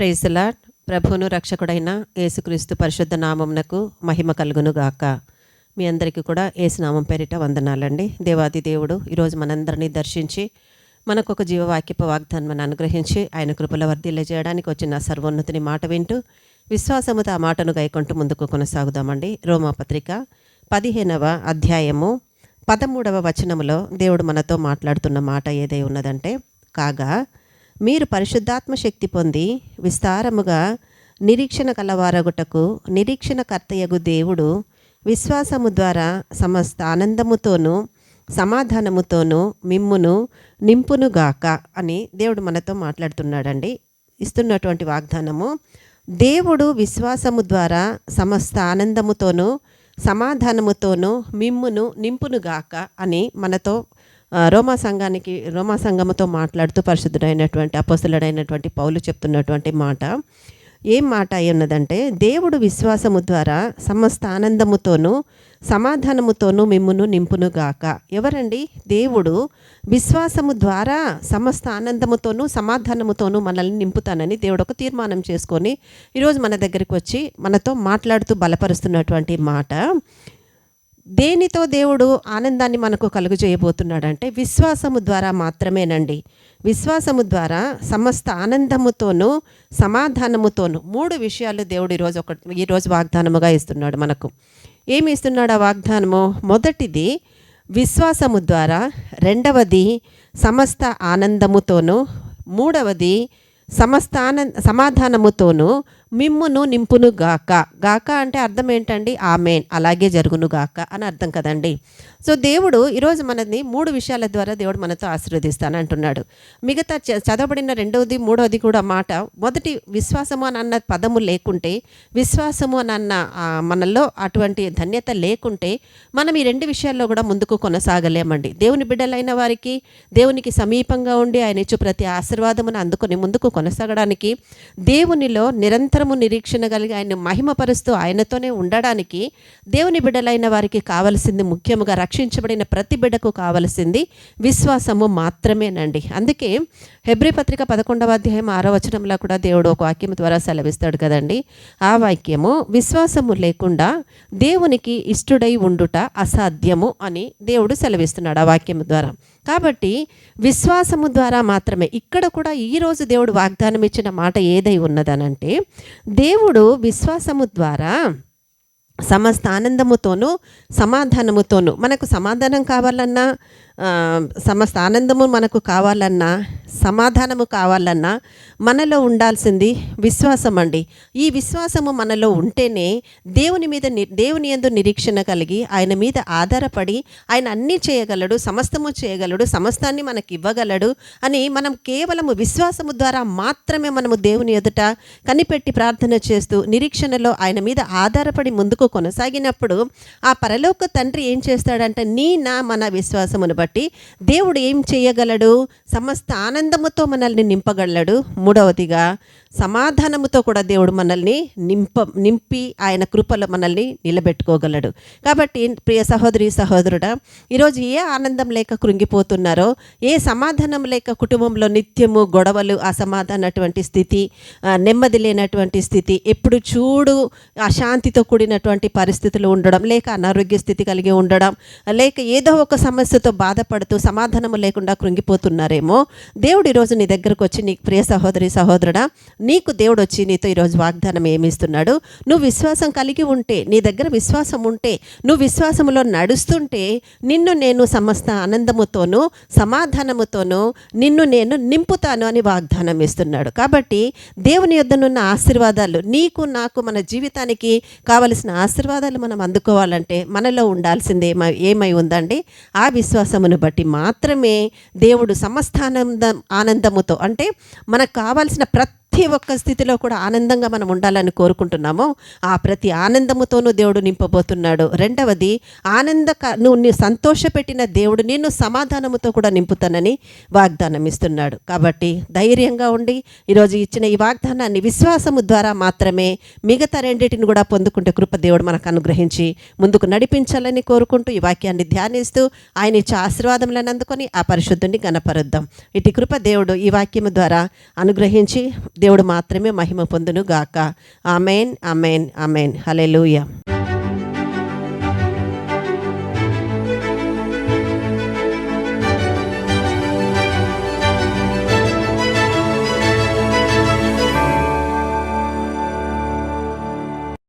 ప్రైజ్లా ప్రభువును రక్షకుడైన యేసుక్రీస్తు పరిశుద్ధ నామమునకు మహిమ కలుగును గాక మీ అందరికీ కూడా ఏసునామం పేరిట వందనాలండి. దేవాది దేవుడు ఈరోజు మనందరినీ దర్శించి మనకు ఒక జీవవాక్యపు వాగ్దానం అనుగ్రహించి ఆయన కృపల వర్ధిల్ల చేయడానికి వచ్చిన సర్వోన్నతిని మాట వింటూ విశ్వాసముతో ఆ మాటను గైకొంటూ ముందుకు కొనసాగుదామండి. రోమాపత్రిక పదిహేనవ అధ్యాయము పదమూడవ వచనములో దేవుడు మనతో మాట్లాడుతున్న మాట ఏదై ఉన్నదంటే కాగా మీరు పరిశుద్ధాత్మ శక్తి పొంది విస్తారముగా నిరీక్షణ కలవారగుటకు నిరీక్షణ కర్తయగు దేవుడు విశ్వాసము ద్వారా సమస్త ఆనందముతోనూ సమాధానముతోనూ మిమ్మును నింపునుగాక అని దేవుడు మనతో మాట్లాడుతున్నాడండి. ఇస్తున్నటువంటి వాగ్దానము దేవుడు విశ్వాసము ద్వారా సమస్త ఆనందముతోనూ సమాధానముతోనూ మిమ్మును నింపునుగాక అని మనతో రోమా సంఘానికి రోమా సంఘముతో మాట్లాడుతూ పరిశుద్ధుడైనటువంటి అపస్తులుడైనటువంటి పౌలు చెప్తున్నటువంటి మాట. ఏం మాట అయి ఉన్నదంటే దేవుడు విశ్వాసము ద్వారా సమస్త ఆనందముతోనూ సమాధానముతోనూ మిమ్మును నింపునుగాక. ఎవరండి? దేవుడు విశ్వాసము ద్వారా సమస్త ఆనందముతోనూ సమాధానముతోనూ మనల్ని నింపుతానని దేవుడు ఒక తీర్మానం చేసుకొని ఈరోజు మన దగ్గరికి వచ్చి మనతో మాట్లాడుతూ బలపరుస్తున్నటువంటి మాట. దేనితో దేవుడు ఆనందాన్ని మనకు కలుగజేయబోతున్నాడంటే విశ్వాసము ద్వారా మాత్రమేనండి. విశ్వాసము ద్వారా సమస్త ఆనందముతోనూ సమాధానముతోనూ మూడు విషయాలు దేవుడు ఈరోజు ఒక ఈరోజు వాగ్దానముగా ఇస్తున్నాడు మనకు. ఏమి ఇస్తున్నాడు ఆ వాగ్దానము? మొదటిది విశ్వాసము ద్వారా రెండవది సమస్త ఆనందముతోనూ మూడవది సమస్త ఆనంద సమాధానముతోనూ మిమ్మును నింపును గాక. గాక అంటే అర్థం ఏంటండి? ఆమెన్. అలాగే జరుగును గాక అని అర్థం కదండి. సో దేవుడు ఈరోజు మనని మూడు విషయాల ద్వారా దేవుడు మనతో ఆశీర్వదిస్తాను అంటున్నాడు. మిగతా చ- చదవబడిన రెండవది మూడవది కూడా మాట మొదటి విశ్వాసము అని అన్న పదము లేకుంటే విశ్వాసము అని అన్న మనలో అటువంటి ధన్యత లేకుంటే మనం ఈ రెండు విషయాల్లో కూడా ముందుకు కొనసాగలేమండి. దేవుని బిడ్డలైన వారికి దేవునికి సమీపంగా ఉండి ఆయన ఇచ్చు ప్రతి ఆశీర్వాదమును అందుకొని ముందుకు కొనసాగడానికి దేవునిలో నిరంతరం నిరంతరము నిరీక్షణ కలిగి ఆయన మహిమపరుస్తూ ఆయనతోనే ఉండడానికి దేవుని బిడ్డలైన వారికి కావలసింది ముఖ్యముగా రక్షించబడిన ప్రతి బిడ్డకు కావలసింది విశ్వాసము మాత్రమేనండి. అందుకే హెబ్రి పత్రిక పదకొండవ అధ్యాయం ఆరో వచనంలో కూడా దేవుడు ఒక వాక్యం ద్వారా సెలవిస్తాడు కదండి. ఆ వాక్యము విశ్వాసము లేకుండా దేవునికి ఇష్టుడై ఉండుట అసాధ్యము అని దేవుడు సెలవిస్తున్నాడు ఆ వాక్యం ద్వారా. కాబట్టి విశ్వాసము ద్వారా మాత్రమే ఇక్కడ కూడా ఈరోజు దేవుడు వాగ్దానం ఇచ్చిన మాట ఏదై ఉన్నదనంటే దేవుడు విశ్వాసము ద్వారా సమస్త ఆనందముతోనూ సమాధానముతోనూ మనకు సమాధానం కావాలన్నా సమస్త ఆనందము మనకు కావాలన్నా సమాధానము కావాలన్నా మనలో ఉండాల్సింది విశ్వాసం అండి ఈ విశ్వాసము మనలో ఉంటేనే దేవుని మీద దేవుని ఎందు నిరీక్షణ కలిగి ఆయన మీద ఆధారపడి ఆయన అన్నీ చేయగలడు సమస్తము చేయగలడు సమస్తాన్ని మనకి ఇవ్వగలడు అని మనం కేవలము విశ్వాసము ద్వారా మాత్రమే మనము దేవుని ఎదుట కనిపెట్టి ప్రార్థన చేస్తూ నిరీక్షణలో ఆయన మీద ఆధారపడి ముందుకు కొనసాగినప్పుడు ఆ పరలోక తండ్రి ఏం చేస్తాడంటే నీ నా మన విశ్వాసమును బట్టి దేవుడు ఏం చేయగలడు? సమస్త ఆనందముతో మనల్ని నింపగలడు. మూడవదిగా సమాధానముతో కూడా దేవుడు మనల్ని నింప నింపి ఆయన కృపలో మనల్ని నిలబెట్టుకోగలడు. కాబట్టి ప్రియ సహోదరి సహోదరుడా ఈరోజు ఏ ఆనందం లేక కృంగిపోతున్నారో ఏ సమాధానం లేక కుటుంబంలో నిత్యము గొడవలు అసమాధానటువంటి స్థితి నెమ్మది లేనటువంటి స్థితి ఎప్పుడు చూడు అశాంతితో కూడినటువంటి పరిస్థితులు ఉండడం లేక అనారోగ్య స్థితి కలిగి ఉండడం లేక ఏదో ఒక సమస్యతో బాధపడుతూ సమాధానం లేకుండా కృంగిపోతున్నారేమో దేవుడు ఈరోజు నీ దగ్గరకు వచ్చి నీకు ప్రియ సహోదరి సహోదరుడా నీకు దేవుడు వచ్చి నీతో ఈరోజు వాగ్దానం ఏమిస్తున్నాడు? నువ్వు విశ్వాసం కలిగి ఉంటే నీ దగ్గర విశ్వాసం ఉంటే నువ్వు విశ్వాసములో నడుస్తుంటే నిన్ను నేను సమస్త ఆనందముతోనూ సమాధానముతోనూ నిన్ను నేను నింపుతాను అని వాగ్దానం ఇస్తున్నాడు. కాబట్టి దేవుని యొద్దనున్న ఆశీర్వాదాలు నీకు నాకు మన జీవితానికి కావలసిన ఆశీర్వాదాలు మనం అందుకోవాలంటే మనలో ఉండాల్సింది ఏమై ఏమై ఉందండి? ఆ విశ్వాసమును బట్టి మాత్రమే దేవుడు సమస్త ఆనందం ఆనందముతో అంటే మనకు కావాల్సిన ప్రతి ఒక్క స్థితిలో కూడా ఆనందంగా మనం ఉండాలని కోరుకుంటున్నామో. ఆ ప్రతి ఆనందముతోనూ దేవుడు నింపబోతున్నాడు. రెండవది ఆనంద నువ్వు నీ సంతోషపెట్టిన దేవుడు నిన్ను సమాధానముతో కూడా నింపుతానని వాగ్దానం ఇస్తున్నాడు కాబట్టి ధైర్యంగా ఉండి ఈరోజు ఇచ్చిన ఈ వాగ్దానాన్ని విశ్వాసము ద్వారా మాత్రమే మిగతా రెండింటిని కూడా పొందుకుంటే కృప దేవుడు మనకు అనుగ్రహించి ముందుకు నడిపించాలని కోరుకుంటూ ఈ వాక్యాన్ని ధ్యానిస్తూ ఆయన ఇచ్చే ఆశీర్వాదములను అందుకొని ఆ పరిశుద్ధుని గణపరుద్దాం ఇటు కృప దేవుడు ఈ వాక్యము ద్వారా అనుగ్రహించి దేవుడు దేవుడు మాత్రమే మహిమ పొందును గాక అమెన్ అమెన్ అమెన్ హలెలూయ